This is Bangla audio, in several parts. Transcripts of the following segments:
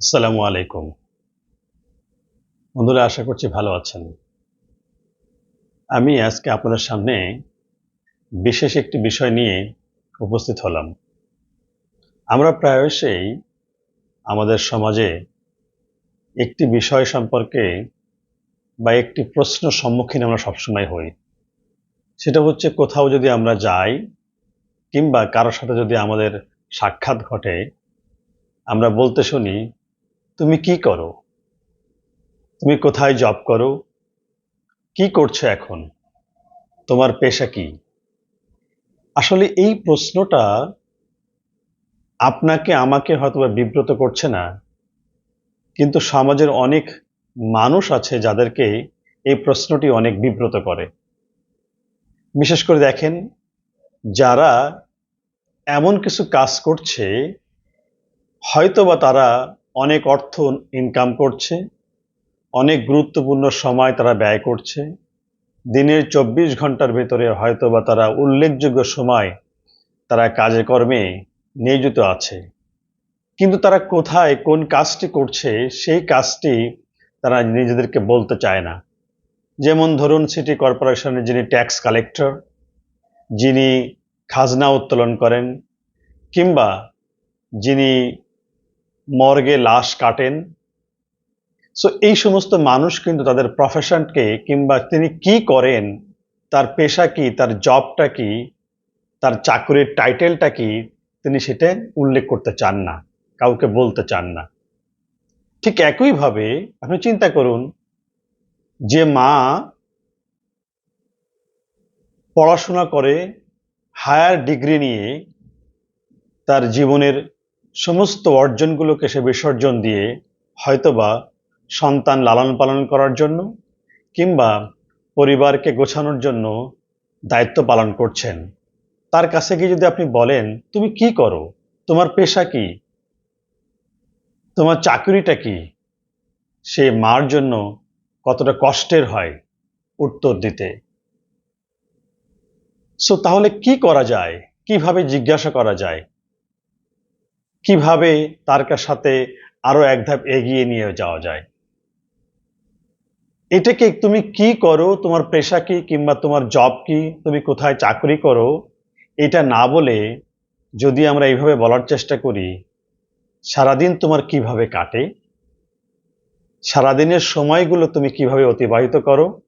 আসসালামু আলাইকুম। বন্ধুরা, আশা করছি ভালো আছেন। আমি আজকে আপনাদের সামনে বিশেষ একটি বিষয় নিয়ে উপস্থিত হলাম। আমরা প্রায়শই আমাদের সমাজে একটি বিষয় সম্পর্কে বা একটি প্রশ্ন সম্মুখীন আমরা সবসময় হই। সেটা হচ্ছে, কোথাও যদি আমরা যাই কিংবা কারোর সাথে যদি আমাদের সাক্ষাৎ ঘটে, আমরা বলতে শুনি তুমি কি করো? তুমি কোথায় জব করো? কি করছ এখন? তোমার পেশা কি? আসলে এই প্রশ্নটা আপনাকে, আমাকে হয়তো বা বিব্রত করছে না, কিন্তু সমাজের অনেক মানুষ আছে যাদেরকে এই প্রশ্নটি অনেক বিব্রত করে। বিশেষ করে দেখেন, যারা এমন কিছু কাজ করছে, হয়তোবা তারা অনেক অর্থ ইনকাম করছে, অনেক গুরুত্বপূর্ণ সময় তারা ব্যয় করছে। দিনের চব্বিশ ঘণ্টার ভেতরে হয়তোবা তারা উল্লেখযোগ্য সময় তারা কাজে কর্মে নিয়োজিত আছে। কিন্তু তারা কোথায়, কোন কাজটি করছে, সেই কাজটি তারা নিজেদেরকে বলতে চায় না। যেমন ধরুন সিটি কর্পোরেশনের যিনি ট্যাক্স কালেক্টর, যিনি খাজনা উত্তোলন করেন, কিংবা যিনি মর্গে লাশ কাটেন। সো এই সমস্ত মানুষ কিন্তু তাদের প্রফেশনকে কিংবা তিনি কি করেন, তার পেশা কি, তার জবটা কি, তার চাকরির টাইটেলটা কি, তিনি সেটা উল্লেখ করতে চান না, কাউকে বলতে চান না। ঠিক একইভাবে আপনি চিন্তা করুন, যে মা পড়াশোনা করে হায়ার ডিগ্রি নিয়ে তার জীবনের সমস্ত অর্জনগুলোকে সে বিসর্জন দিয়ে হয়তোবা সন্তান লালন পালন করার জন্য কিংবা পরিবারকে গোছানোর জন্য দায়িত্ব পালন করছেন। তার কাছে গিয়ে যদি আপনি বলেন, তুমি কি করো? তোমার পেশা কি? তোমার চাকরিটা কি? সে মার জন্য কতটা কষ্টের হয় উত্তর দিতে। সো তাহলে কি করা যায়? কীভাবে জিজ্ঞাসা করা যায়? কীভাবে তার সাথে আরও এক ধাপ এগিয়ে নিয়ে যাওয়া যায়? এটাকে তুমি কি করো? তোমার পেশা কি? কিংবা তোমার জব কি? তুমি কোথায় চাকরি করো? এটা না বলে যদি আমরা এইভাবে বলার চেষ্টা করি, সারাদিন তোমার কীভাবে কাটে? সারাদিনের সময়গুলো তুমি কীভাবে অতিবাহিত করো?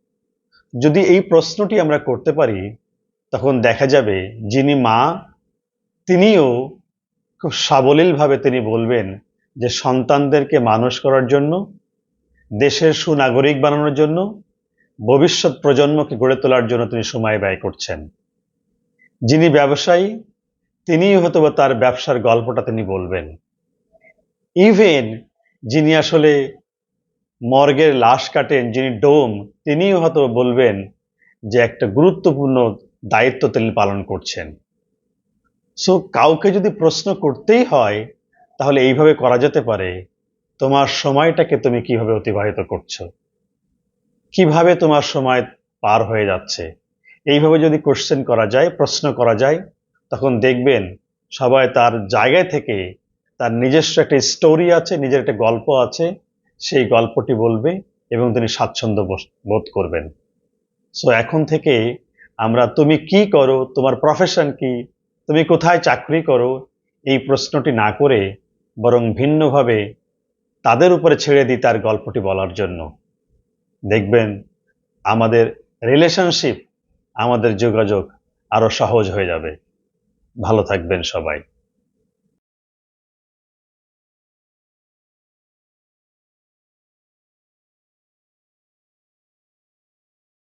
যদি এই প্রশ্নটি আমরা করতে পারি, তখন দেখা যাবে যিনি মা, তিনিও খুব সাবলীলভাবে তিনি বলবেন যে সন্তানদেরকে মানুষ করার জন্য, দেশের সুনাগরিক বানানোর জন্য, ভবিষ্যৎ প্রজন্মকে গড়ে তোলার জন্য তিনি সময় ব্যয় করছেন। যিনি ব্যবসায়ী, তিনিই হয়তো তার ব্যবসার গল্পটা তিনি বলবেন। ইভেন যিনি আসলে মর্গের লাশ কাটেন, যিনি ডোম, তিনিও হয়তো বলবেন যে একটা গুরুত্বপূর্ণ দায়িত্ব তিনি পালন করছেন। সো কাউকে যদি প্রশ্ন করতেই হয়, তাহলে এইভাবে করা যেতে পারে, তোমার সময়টাকে তুমি কীভাবে অতিবাহিত করছ? কীভাবে তোমার সময় পার হয়ে যাচ্ছে? এইভাবে যদি কোশ্চেন করা যায়, প্রশ্ন করা যায়, তখন দেখবেন সবাই তার জায়গায় থেকে তার নিজস্ব একটা স্টোরি আছে, নিজের একটা গল্প আছে, সেই গল্পটি বলবে এবং তিনি স্বাচ্ছন্দ্য বোধ করবেন। সো এখন থেকে আমরা তুমি কি করো? তোমার প্রফেশন কি? তুমি কোথায় চাকরি করো এই প্রশ্নটি না করে বরং ভিন্নভাবে তাদের উপরে ছেড়ে দিই তার গল্পটি বলার জন্য। দেখবেন আমাদের রিলেশনশিপ আমাদের যোগাযোগ আরও সহজ হয়ে যাবে। ভালো থাকবেন সবাই।